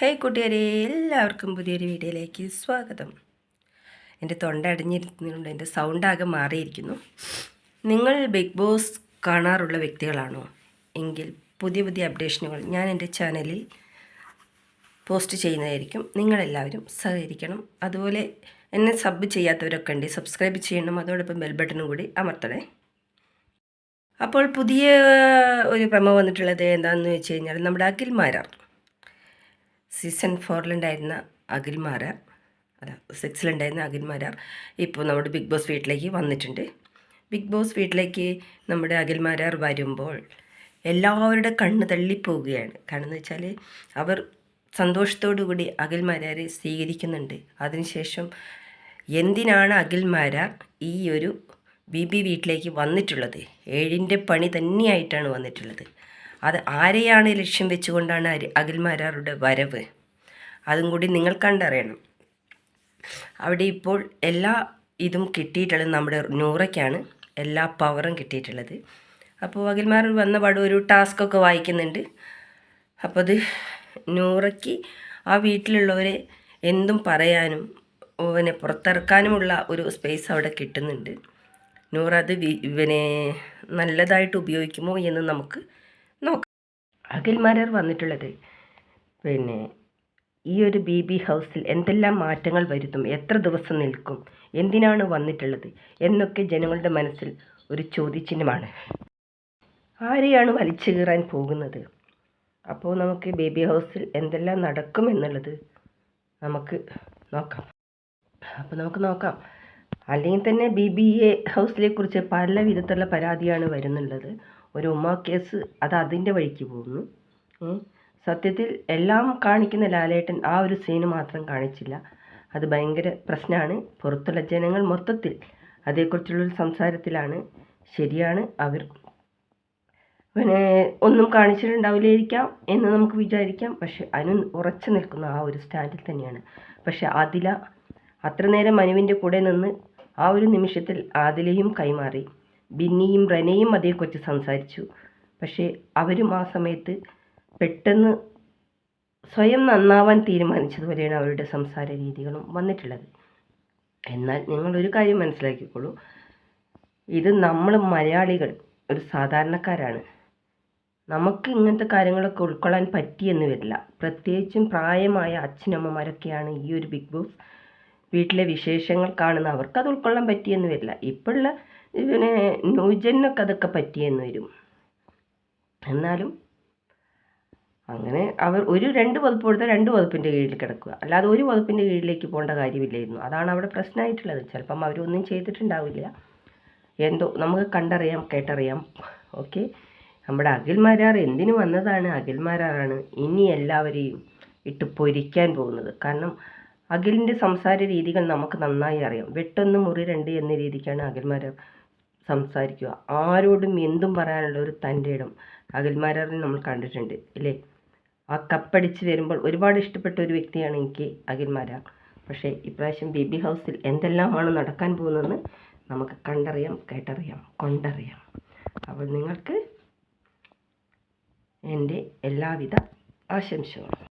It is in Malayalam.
ഹേയ് കൂട്ടുകാരെ എല്ലാവർക്കും പുതിയൊരു വീഡിയോയിലേക്ക് സ്വാഗതം. എന്റെ തൊണ്ട അടഞ്ഞിരിക്കുന്നുണ്ട് എന്റെ സൗണ്ട് ആകെ മാറിയിരിക്കുന്നു. നിങ്ങൾ ബിഗ് ബോസ് കാണാറുള്ള വ്യക്തികളാണോ? എങ്കിൽ പുതിയ പുതിയ അപ്ഡേഷനുകൾ ഞാൻ എന്റെ ചാനലിൽ പോസ്റ്റ് ചെയ്യുന്നതായിരിക്കും. നിങ്ങളെല്ലാവരും സഹകരിക്കണം. അതുപോലെ എന്നെ സബ് ചെയ്യാത്തവരൊക്കെ ഉണ്ട് സബ്സ്ക്രൈബ് ചെയ്യണം. അതോടൊപ്പം ബെൽ ബട്ടണും കൂടി അമർത്തണേ. അപ്പോൾ പുതിയ ഒരു ക്രമം വന്നിട്ടുള്ളത് എന്താണെന്ന് വെച്ച് കഴിഞ്ഞാൽ നമ്മുടെ അഖിൽമാരാർ സീസൺ ഫോറിലുണ്ടായിരുന്ന അഖിൽമാരാർ അല്ല സിക്സിലുണ്ടായിരുന്ന അഖിൽമാരാർ ഇപ്പോൾ നമ്മുടെ ബിഗ് ബോസ് വീട്ടിലേക്ക് വന്നിട്ടുണ്ട്. ബിഗ് ബോസ് വീട്ടിലേക്ക് നമ്മുടെ അഖിൽമാരാർ വരുമ്പോൾ എല്ലാവരുടെ കണ്ണ് തള്ളിപ്പോവുകയാണ് കാരണം എന്ന് വെച്ചാൽ അവർ സന്തോഷത്തോടു കൂടി അഖിൽമാരാരെ സ്വീകരിക്കുന്നുണ്ട്. അതിനുശേഷം എന്തിനാണ് അഖിൽമാരാർ ഈ ഒരു ബി ബി വീട്ടിലേക്ക് വന്നിട്ടുള്ളത്? ഏഴിന്റെ പണി തന്നെയായിട്ടാണ് വന്നിട്ടുള്ളത്. അത് ആരെയാണ് ലക്ഷ്യം വെച്ചുകൊണ്ടാണ് അഖിൽമാരാറുടെ വരവ്? അതും കൂടി നിങ്ങൾ കണ്ടറിയണം. അവിടെ ഇപ്പോൾ എല്ലാ ഇതും കിട്ടിയിട്ടുള്ളത് നമ്മുടെ നൂറയ്ക്കാണ്. എല്ലാ പവറും കിട്ടിയിട്ടുള്ളത്. അപ്പോൾ അഖിൽമാർ വന്ന പാട് ഒരു ടാസ്ക്കൊക്കെ വായിക്കുന്നുണ്ട്. അപ്പോൾ അത് നൂറയ്ക്ക് ആ വീട്ടിലുള്ളവരെ എന്തും പറയാനും പിന്നെ പുറത്തിറക്കാനുമുള്ള ഒരു സ്പേസ് അവിടെ കിട്ടുന്നുണ്ട്. നൂറ് അത് പിന്നെ നല്ലതായിട്ട് ഉപയോഗിക്കുമോ എന്ന് നമുക്ക് അഖിൽമാരർ വന്നിട്ടുള്ളത്. പിന്നെ ഈ ഒരു ബി ബി ഹൗസിൽ എന്തെല്ലാം മാറ്റങ്ങൾ വരുത്തും എത്ര ദിവസം നിൽക്കും എന്തിനാണ് വന്നിട്ടുള്ളത് എന്നൊക്കെ ജനങ്ങളുടെ മനസ്സിൽ ഒരു ചോദ്യചിഹ്നമാണ്. ആരെയാണ് വലിച്ചു കീറാൻ പോകുന്നത്? അപ്പോൾ നമുക്ക് ബേബി ഹൗസിൽ എന്തെല്ലാം നടക്കും എന്നുള്ളത് നമുക്ക് നോക്കാം. അപ്പോൾ നമുക്ക് നോക്കാം. അല്ലെങ്കിൽ തന്നെ ബി ബി എ ഹൗസിനെ കുറിച്ച് പല വിധത്തിലുള്ള പരാതിയാണ് വരുന്നുള്ളത്. ഒരു ഉമ്മ കേസ് അത് അതിന്റെ വഴിക്ക് പോകുന്നു. സത്യത്തിൽ എല്ലാം കാണിക്കുന്ന ലാലേട്ടൻ ആ ഒരു സീന് മാത്രം കാണിച്ചില്ല. അത് ഭയങ്കര പ്രശ്നമാണ്. പുറത്തുള്ള ജനങ്ങൾ മൊത്തത്തിൽ അതേക്കുറിച്ചുള്ളൊരു സംസാരത്തിലാണ്. ശരിയാണ്. അവർ പിന്നെ ഒന്നും കാണിച്ചിട്ടുണ്ടാവില്ലായിരിക്കാം എന്ന് നമുക്ക് വിചാരിക്കാം. പക്ഷെ അനു ഉറച്ചു നിൽക്കുന്ന ആ ഒരു സ്റ്റാൻഡിൽ തന്നെയാണ്. പക്ഷെ ആദില അത്ര നേരം മനുവിന്റെ കൂടെ നിന്ന് ആ ഒരു നിമിഷത്തിൽ ആദിലയും കൈമാറി. ബിന്നിയും റെനയും അതേക്കുറിച്ച് സംസാരിച്ചു. പക്ഷേ അവരും ആ സമയത്ത് പെട്ടെന്ന് സ്വയം നന്നാവാൻ തീരുമാനിച്ചതുപോലെയാണ് അവരുടെ സംസാര രീതികളും വന്നിട്ടുള്ളത്. എന്നാൽ നിങ്ങളൊരു കാര്യം മനസ്സിലാക്കിക്കോളൂ. ഇത് നമ്മൾ മലയാളികൾ ഒരു സാധാരണക്കാരാണ്. നമുക്ക് ഇങ്ങനത്തെ കാര്യങ്ങളൊക്കെ ഉൾക്കൊള്ളാൻ പറ്റിയെന്ന് വരില്ല. പ്രത്യേകിച്ചും പ്രായമായ അച്ഛനമ്മമാരൊക്കെയാണ് ഈ ഒരു ബിഗ് ബോസ് വീട്ടിലെ വിശേഷങ്ങൾ കാണുന്ന അവർക്ക് അത് ഉൾക്കൊള്ളാൻ പറ്റിയെന്ന് വരില്ല. ഇപ്പോഴുള്ള ഇതിനെ ന്യൂജനൊക്കെ അതൊക്കെ പറ്റിയെന്ന് വരും. എന്നാലും അങ്ങനെ അവർ ഒരു രണ്ട് വകുപ്പ് കൊടുത്താൽ രണ്ട് വകുപ്പിന്റെ കീഴിൽ കിടക്കുക. അല്ലാതെ ഒരു വകുപ്പിന്റെ കീഴിലേക്ക് പോകേണ്ട കാര്യമില്ലായിരുന്നു. അതാണ് അവിടെ പ്രശ്നമായിട്ടുള്ളത്. ചിലപ്പം അവരൊന്നും ചെയ്തിട്ടുണ്ടാവില്ല. എന്തോ നമുക്ക് കണ്ടറിയാം കേട്ടറിയാം. ഓക്കെ? നമ്മുടെ അഖിൽമാരാർ എന്തിനു വന്നതാണ്? അഖിൽമാരാറാണ് ഇനി എല്ലാവരെയും ഇട്ട് പൊരിക്കാൻ പോകുന്നത്. കാരണം അഖിലിന്റെ സംസാര രീതികൾ നമുക്ക് നന്നായി അറിയാം. വെട്ടൊന്ന് മുറി രണ്ട് എന്ന രീതിക്കാണ് അഖിൽമാരാർ സംസാരിക്കുക. ആരോടും എന്തും പറയാനുള്ള ഒരു തന്റെ ഇടം അഖിൽമാരാറിൽ നമ്മൾ കണ്ടിട്ടുണ്ട് അല്ലേ? ആ കപ്പടിച്ച് വരുമ്പോൾ ഒരുപാട് ഇഷ്ടപ്പെട്ട ഒരു വ്യക്തിയാണ് എനിക്ക് അഖിൽമാരാർ. പക്ഷേ ഇപ്രാവശ്യം ബേബി ഹൗസിൽ എന്തെല്ലാമാണ് നടക്കാൻ പോകുന്നതെന്ന് നമുക്ക് കണ്ടറിയാം കേട്ടറിയാം കൊണ്ടറിയാം. അപ്പോൾ നിങ്ങൾക്ക് എന്റെ എല്ലാവിധ ആശംസകളും.